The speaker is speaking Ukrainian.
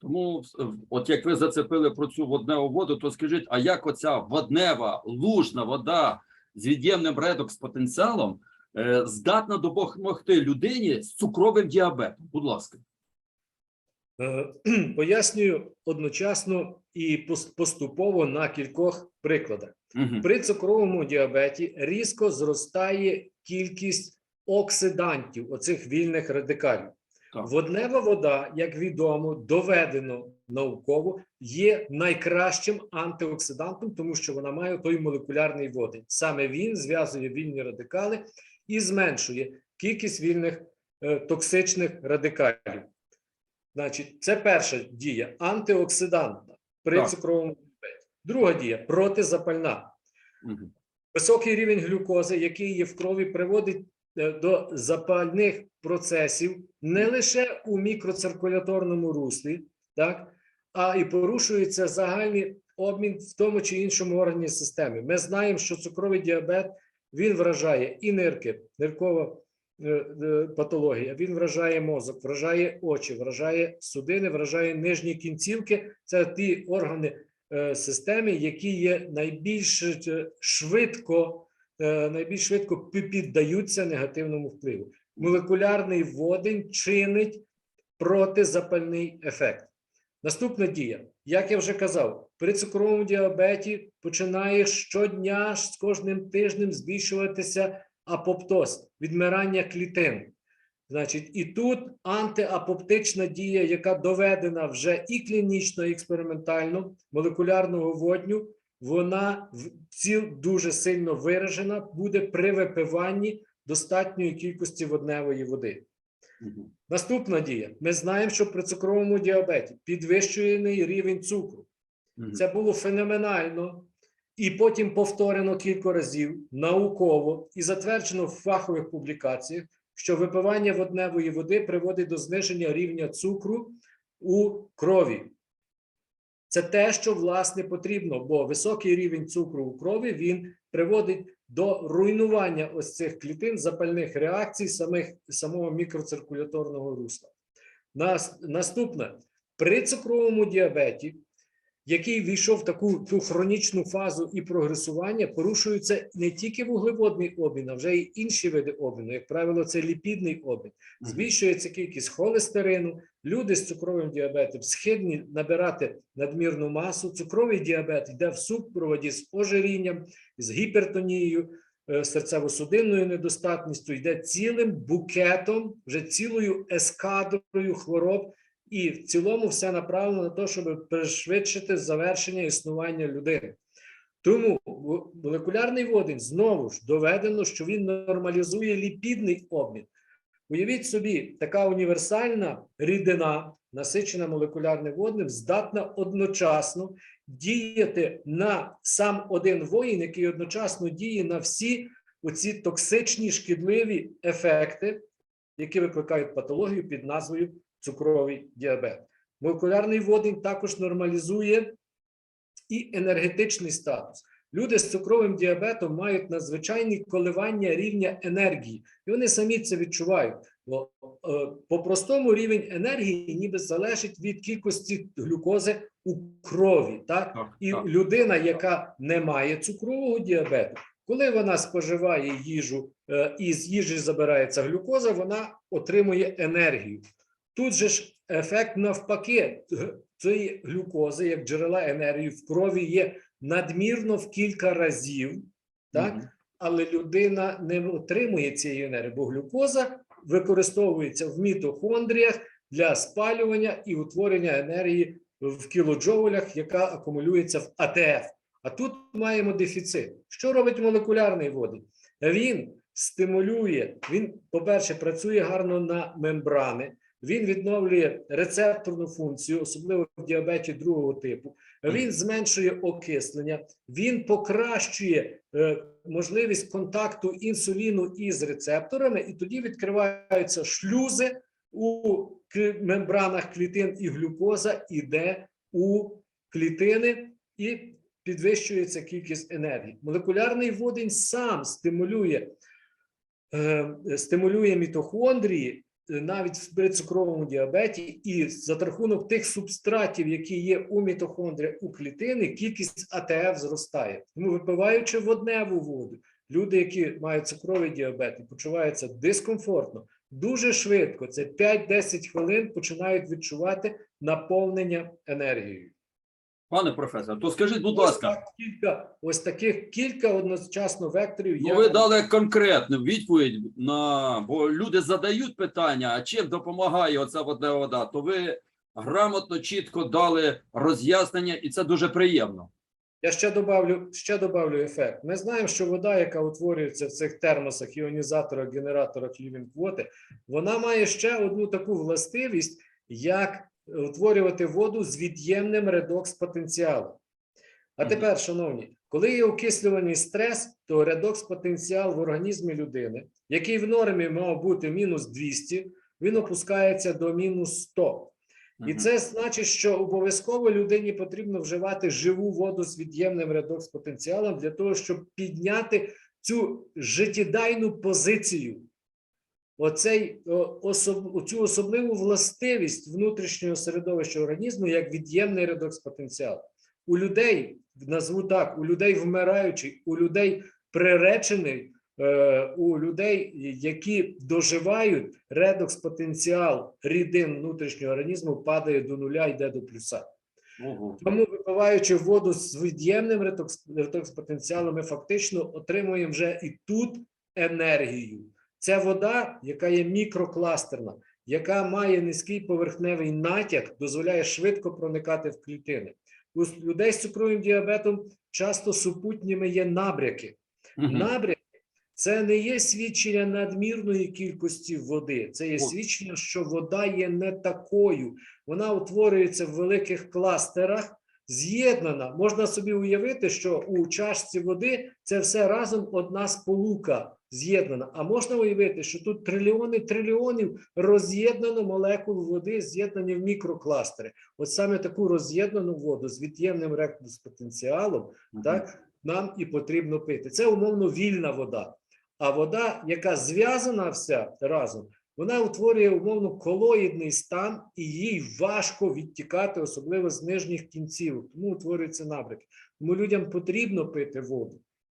Тому, от як ви зацепили про цю водневу воду, то скажіть, а як оця воднева лужна вода з від'ємним редокс потенціалом е, здатна допомогти людині з цукровим діабетом? Будь ласка. Е, Пояснюю одночасно і поступово на кількох прикладах. Угу. При цукровому діабеті різко зростає кількість оксидантів, оцих вільних радикалів. Так. Воднева вода, як відомо, доведено науково, є найкращим антиоксидантом, тому що вона має той молекулярний водень. Саме він зв'язує вільні радикали і зменшує кількість вільних е, токсичних радикалів. Значить, це перша дія антиоксидантна при Так. цукровому діабеті. Друга дія протизапальна. Угу. Високий рівень глюкози, який є в крові, приводить до запальних процесів не лише у мікроциркуляторному руслі, так, а і порушується загальний обмін в тому чи іншому органі системи. Ми знаємо, що цукровий діабет він вражає і нирки, ниркова е, е, патологія, він вражає мозок, вражає очі, вражає судини, вражає нижні кінцівки. Це ті органи е, системи, які є найбільш е, швидко, е, найбільш швидко піддаються негативному впливу. Молекулярний водень чинить протизапальний ефект. Наступна дія, як я вже казав, при цукровому діабеті починає щодня з кожним тижнем збільшуватися апоптоз, відмирання клітин. Значить, і тут антиапоптична дія, яка доведена вже і клінічно, і експериментально молекулярного водню, вона ціл дуже сильно виражена буде при випиванні достатньої кількості водневої води. Угу. Наступна дія. Ми знаємо, що при цукровому діабеті підвищений рівень цукру. Це було феноменально. І потім повторено кілька разів науково і затверджено в фахових публікаціях, що випивання водневої води приводить до зниження рівня цукру у крові. Це те, що власне потрібно, бо високий рівень цукру у крові він приводить до руйнування ось цих клітин, запальних реакцій самих, самого мікроциркуляторного русла. Нас, наступне при цукровому діабеті який війшов в таку ту хронічну фазу і прогресування, порушується не тільки вуглеводний обмін, а вже й інші види обміну. Як правило, це ліпідний обмін. Збільшується кількість холестерину. Люди з цукровим діабетом схильні набирати надмірну масу. Цукровий діабет йде в супроводі з ожирінням, з гіпертонією, е, серцево-судинною недостатністю, йде цілим букетом, вже цілою ескадрою хвороб. І в цілому все направлено на те, щоб пришвидшити завершення існування людини. Тому молекулярний водень знову ж доведено, що він нормалізує ліпідний обмін. Уявіть собі, така універсальна рідина, насичена молекулярним водним, здатна одночасно діяти на сам один воїн, який одночасно діє на всі оці токсичні шкідливі ефекти, які викликають патологію під назвою цукровий діабет. Молекулярний водень також нормалізує і енергетичний статус. Люди з цукровим діабетом мають надзвичайні коливання рівня енергії, і вони самі це відчувають. Бо е, по-простому рівень енергії ніби залежить від кількості глюкози у крові. Так? Так, І так. людина, яка не має цукрового діабету, коли вона споживає їжу е, і з їжі забирається глюкоза, вона отримує енергію. Тут же ж ефект навпаки цієї глюкози, як джерела енергії в крові є надмірно в кілька разів, так? Мгм. але людина не отримує цієї енергії, бо глюкоза використовується в мітохондріях для спалювання і утворення енергії в кілоджоулях, яка акумулюється в АТФ. А тут маємо дефіцит. Що робить молекулярний водень? Він стимулює, він, по-перше, працює гарно на мембрани, він відновлює рецепторну функцію, особливо в діабеті другого типу. Він зменшує окислення, він покращує е, можливість контакту інсуліну із рецепторами, і тоді відкриваються шлюзи у мембранах клітин, і глюкоза іде у клітини і підвищується кількість енергії. Молекулярний водень сам стимулює, е, стимулює мітохондрії навіть при цукровому діабеті, і за рахунок тих субстратів, які є у мітохондріях у клітини, кількість АТФ зростає. Тому випиваючи водневу воду, люди, які мають цукровий діабет і почуваються дискомфортно, дуже швидко, це 5-10 хвилин, починають відчувати наповнення енергією. Пане професор, то скажіть, будь Ось ласка, так кілька, ось таких кілька одночасно векторів. ну я ви дали конкретну відповідь на бо люди задають питання, а чим допомагає оця водна вода? То ви грамотно, чітко дали роз'яснення, і це дуже приємно. Я ще добавлю, ще добавлю ефект. Ми знаємо, що вода, яка утворюється в цих термосах, іонізаторах, генераторах лівін квоти, вона має ще одну таку властивість, як утворювати воду з від'ємним редокс-потенціалом. А тепер, шановні, коли є окислюваний стрес, то редокс-потенціал в організмі людини, який в нормі мав бути мінус 200, він опускається до мінус 100. І це значить, що обов'язково людині потрібно вживати живу воду з від'ємним редокс-потенціалом для того, щоб підняти цю життєдайну позицію, оцей, особ, оцю особливу властивість внутрішнього середовища організму як від'ємний редокс-потенціал. У людей, назву так, у людей вмираючих, у людей приречений, е, у людей, які доживають, редокс-потенціал рідин внутрішнього організму падає до нуля, йде до плюса. Ого. Тому, випиваючи воду з від'ємним ретокс, ретокс-потенціалом, ми фактично отримуємо вже і тут енергію. Це вода, яка є мікрокластерна, яка має низький поверхневий натяк, дозволяє швидко проникати в клітини. У людей з цукровим діабетом часто супутніми є набряки. Мгм. Набряки це не є свідчення надмірної кількості води. Це є свідчення, що вода є не такою. Вона утворюється в великих кластерах, з'єднана. Можна собі уявити, що у чашці води це все разом одна сполука з'єднана. А можна уявити, що тут трильйони трильйонів роз'єднано молекул води, з'єднані в мікрокластери. От саме таку роз'єднану воду з від'ємним ректус-потенціалом Мгм. так нам і потрібно пити. Це умовно вільна вода. А вода, яка зв'язана вся разом, вона утворює умовно колоїдний стан, і їй важко відтікати, особливо з нижніх кінців. Тому утворюються набряки. Тому людям потрібно пити воду.